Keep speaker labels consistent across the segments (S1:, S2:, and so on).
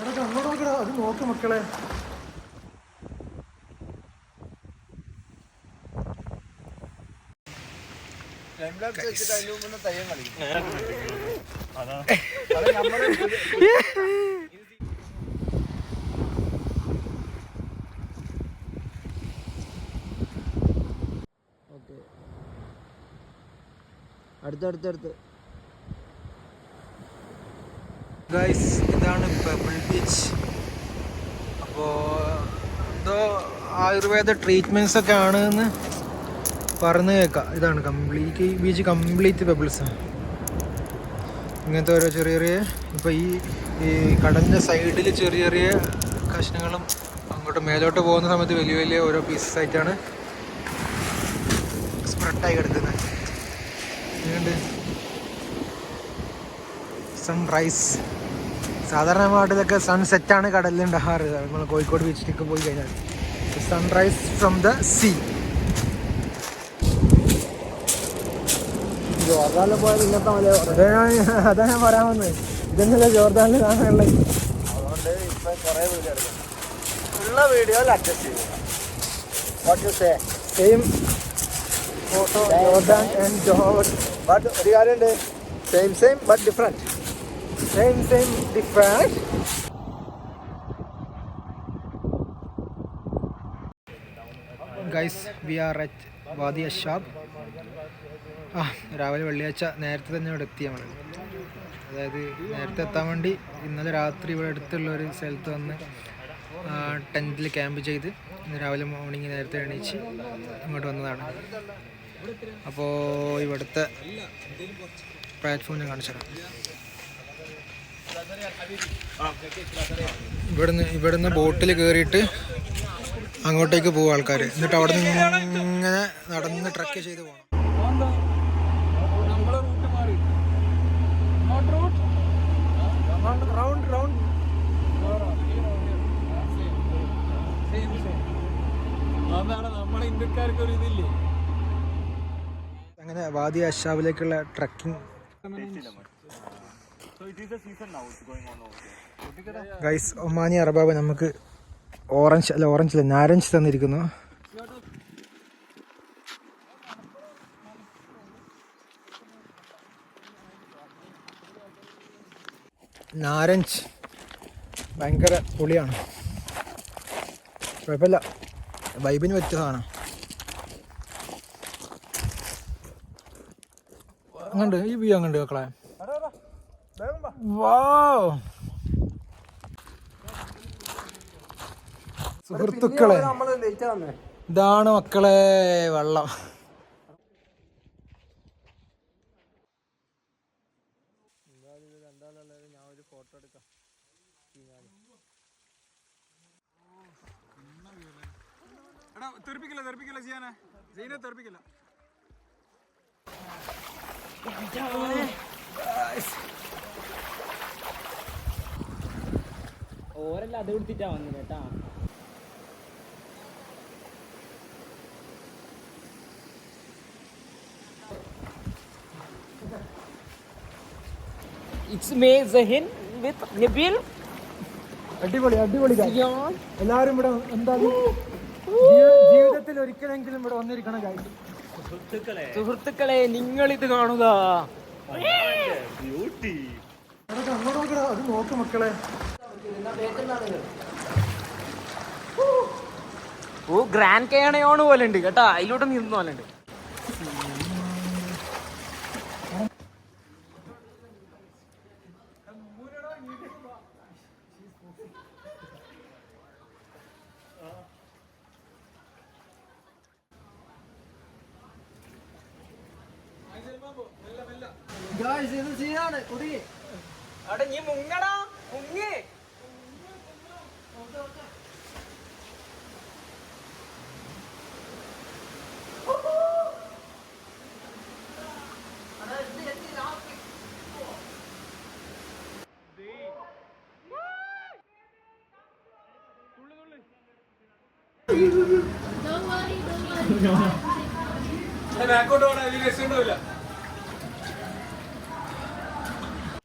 S1: എടാ അങ്ങോട്ട് നോക്കടാ അത് നോക്ക് മക്കളെ.
S2: അടുത്തടുത്തടുത്ത് അടുത്ത് അടുത്ത് അടുത്ത്.
S1: ഗൈസ് ഇതാണ് പെബിൾ ബീച്ച് അപ്പോൾ എന്തോ ആയുർവേദ ട്രീറ്റ്മെന്റ്സ് ഒക്കെ ആണെന്ന് പറഞ്ഞു കേൾക്കാം. ഇതാണ് കംപ്ലീറ്റ് ഈ ബീച്ച് കംപ്ലീറ്റ് പെബിൾസ് ഇങ്ങനത്തെ ഓരോ ചെറിയ ചെറിയ ഇപ്പോൾ ഈ ഈ കടലിന്റെ സൈഡിൽ ചെറിയ ചെറിയ കഷ്ണങ്ങളും അങ്ങോട്ട് മേലോട്ട് പോകുന്ന സമയത്ത് വലിയ വലിയ ഓരോ പീസസ് ആയിട്ടാണ് സ്പ്രെഡായി കിടക്കുന്നത്. സൺറൈസ് സാധാരണ നാട്ടിലൊക്കെ സൺസെറ്റ് ആണ് കടലിൽ ഉണ്ടാകാറ് നമ്മൾ കോഴിക്കോട് ബീച്ചിലേക്ക് പോയി കഴിഞ്ഞാൽ. സൺറൈസ് ഫ്രം ദ സീ
S2: ജോർദാനിൽ പോയത് ഇന്നത്തെ മല
S1: അതാ ഞാൻ പറയാൻ വന്നത് ഇതെന്നല്ല ജോർദാനിൽ കാണാനുള്ളത്
S2: അതുകൊണ്ട് ഇപ്പം കുറേ വീഡിയോ എടുക്കും. ഉള്ള വീഡിയോയിൽ അഡ്ജസ്റ്റ് ചെയ്യും
S1: same photo Jordan and George
S2: but ഒരു കാര്യമുണ്ട്. Same same but different
S1: same same different guys we are at രാവിലെ വെള്ളിയാഴ്ച നേരത്തെ തന്നെ ഇവിടെ എത്തി നമ്മൾ അതായത് നേരത്തെ എത്താൻ വേണ്ടി ഇന്നലെ രാത്രി ഇവിടെ അടുത്തുള്ള ഒരു സ്ഥലത്ത് വന്ന് ടെന്റിൽ ക്യാമ്പ് ചെയ്ത് ഇന്ന് രാവിലെ മോർണിംഗ് നേരത്തെ എണീച്ച് ഇങ്ങോട്ട് വന്നതാണ്. അപ്പോൾ ഇവിടുത്തെ പ്ലാറ്റ്ഫോം കാണിച്ചു തരാം ഇവിടുന്ന് ഇവിടുന്ന് ബോട്ടിൽ കയറിയിട്ട് അങ്ങോട്ടേക്ക് പോകും ആൾക്കാർ എന്നിട്ട് അവിടെ നിന്ന് ഇങ്ങനെ നടന്ന് ട്രക്ക് ചെയ്ത് പോകണം റൗണ്ട് റൗണ്ട്
S3: നമ്മളെ ഒരു
S1: അങ്ങനെ വാദി അഷാബിലേക്കുള്ള ട്രക്കിംഗ് ഗൈസ് ഒമാനി അറബാബ് നമുക്ക് ഓറഞ്ച് അല്ല ഓറഞ്ച് അല്ല നാരഞ്ച് തന്നിരിക്കുന്നു. നാരഞ്ച് ഭയങ്കര പുളിയാണ്. കുഴപ്പമില്ല. വൈബിന് പറ്റുന്നതാണ് അങ്ങോട്ട് ഈ വ്യൂ അങ്ങോട്ട് മക്കളെ. സുഹൃത്തുക്കളെ
S2: നമ്മൾ ലേറ്റ് ആവുന്നേ.
S1: ഇതാണ് മക്കളെ വെള്ളം.
S3: എടാ തെറിപ്പിക്കില്ല തെറിപ്പിക്കില്ല ചെയ്യാനെ? ജയിനെ തെറിപ്പിക്കില്ല?
S4: ഓരല്ല അത് കൊടുത്തിട്ടാ വന്നത് കേട്ടാ. It's me Sahin with Nabil
S1: അടിപൊളി അടിപൊളി. എല്ലാവരും ഇവിടെ എന്താ ജീവിതത്തിൽ ഒരിക്കലെങ്കിലും ഇവിടെ വന്നിരിക്കണം guys.
S4: സുഹൃത്തുക്കളെ. നിങ്ങൾ ഇത് കാണുക
S1: ബ്യൂട്ടി അത് നോക്ക് മക്കളെ.
S4: ഓ ഗ്രാൻഡ് കേണയോണ് പോലെ ഉണ്ട് കേട്ടോ. അതിലൂടെ നിന്ന് പോലെ ഉണ്ട്.
S2: ഗായ്സ് ഇത് സീനാണ് കുടുങ്ങി.
S4: അവിടെ നീ മുങ്ങടാ. മുങ്ങി.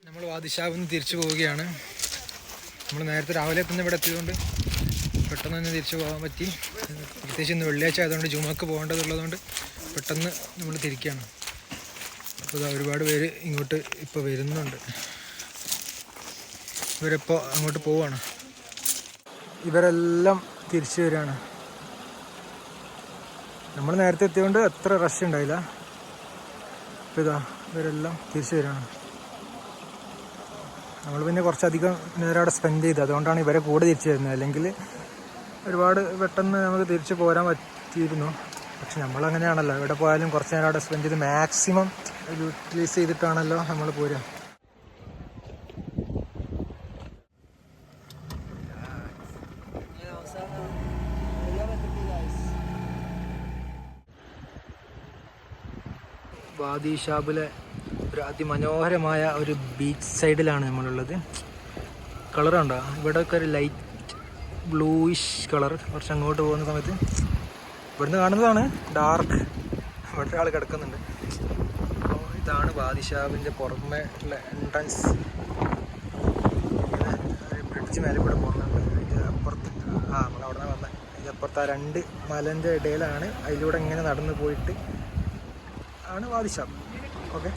S1: നമ്മൾ വാദിഷാബിൽ നിന്ന് തിരിച്ചു പോവുകയാണ്. നമ്മൾ നേരത്തെ രാവിലെ തന്നെ ഇവിടെ എത്തിയതുകൊണ്ട് പെട്ടെന്ന് തന്നെ തിരിച്ചു പോകാൻ പറ്റി. പ്രത്യേകിച്ച് ഇന്ന് വെള്ളിയാഴ്ച ആയതുകൊണ്ട് ജുമാക്ക് പോകേണ്ടതുള്ളതുകൊണ്ട് പെട്ടെന്ന് നമ്മൾ തിരിക്കുകയാണ് അപ്പോൾ ഇതാ ഒരുപാട് പേര് ഇങ്ങോട്ട് ഇപ്പോൾ വരുന്നുണ്ട്. ഇവരിപ്പോൾ അങ്ങോട്ട് പോവുകയാണ് ഇവരെല്ലാം തിരിച്ചു വരികയാണ് നമ്മൾ നേരത്തെ എത്തിയതുകൊണ്ട് അത്ര റഷ് ഉണ്ടായില്ല. അപ്പോൾ ഇതാ ഇവരെല്ലാം തിരിച്ചു വരികയാണ് നമ്മൾ പിന്നെ കുറച്ചധികം നേരം അവിടെ സ്പെൻഡ് ചെയ്ത്. അതുകൊണ്ടാണ് ഇവരെ കൂടെ തിരിച്ചു വരുന്നത്. അല്ലെങ്കിൽ ഒരുപാട് പെട്ടെന്ന് നമുക്ക് തിരിച്ചു പോരാൻ പറ്റിയിരുന്നു. പക്ഷെ നമ്മളങ്ങനെയാണല്ലോ. എവിടെ പോയാലും കുറച്ച് നേരം അവിടെ സ്പെൻഡ് ചെയ്ത് മാക്സിമം യൂട്ടിലൈസ് ചെയ്തിട്ടാണല്ലോ നമ്മൾ പോരുക. വാദി ഷാബിലെ ഒരു അതിമനോഹരമായ ഒരു ബീച്ച് സൈഡിലാണ് നമ്മളുള്ളത്. കളറുണ്ടോ? കണ്ടോ ഇവിടെ ഒക്കെ ഒരു ലൈറ്റ് ബ്ലൂയിഷ് കളർ കുറച്ച് അങ്ങോട്ട് പോകുന്ന സമയത്ത് ഇവിടുന്ന് കാണുന്നതാണ് ഡാർക്ക് ഇവിടെ ഒരാൾ കിടക്കുന്നുണ്ട്. ഇതാണ് ബാദിഷാബിന്റെ പുറമെ ഉള്ള എൻട്രൻസ് ബ്രിഡ്ജ് മേലെ കൂടെ പോകുന്നുണ്ട്. അതിന്റെ അപ്പുറത്ത് ആ നമ്മൾ അവിടെ നിന്ന് വന്നത് അതിന്റെ അപ്പുറത്ത് ആ രണ്ട് മലന്റെ ഇടയിലാണ്. അതിലൂടെ ഇങ്ങനെ നടന്നു പോയിട്ട് ആണ് വാദിഷാബ് ഓക്കെ